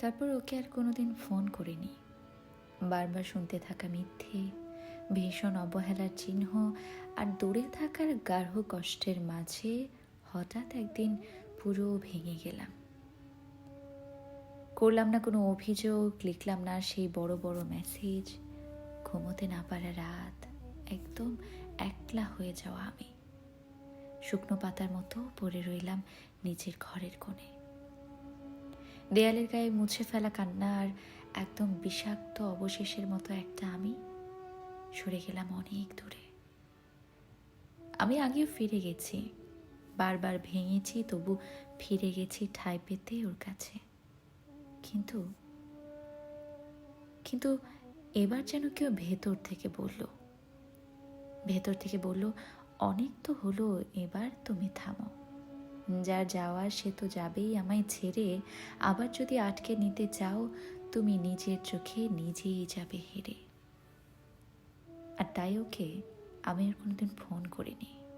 তারপর ওকে আর কোনোদিন ফোন করিনি। বারবার শুনতে থাকা মিথ্যে, ভীষণ অবহেলার চিহ্ন আর দূরে থাকার গাঢ় কষ্টের মাঝে হঠাৎ একদিন পুরো ভেঙে গেলাম। করলাম না কোনো অভিযোগ, লিখলাম না সেই বড় বড় মেসেজ ঘুমোতে না পারা রাত, একদম একলা হয়ে যাওয়া আমি। শুকনো পাতার মতো পড়ে রইলাম নিজের ঘরের কোণে। দেয়ালের গায়ে মুছে ফেলা কান্না আর একদম বিষাক্ত অবশেষের মতো একটা আমি সরে গেলাম অনেক দূরে। আমি আগেও ফিরে গেছি, বারবার ভেঙেছি, তবু ফিরে গেছি ঠাঁই পেতে ওর কাছে। কিন্তু কিন্তু এবার যেন কেউ ভেতর থেকে বলল, ভেতর থেকে বলল, অনেক তো হলো, এবার তুমি থামো। যার যাওয়ার সে তো যাবেই আমায় ছেড়ে। আবার যদি আটকে নিতে চাও, তুমি নিজের চোখে নিজেই যাবে হেরে। আর তাই ওকে আমি আর কোনোদিন ফোন করিনি।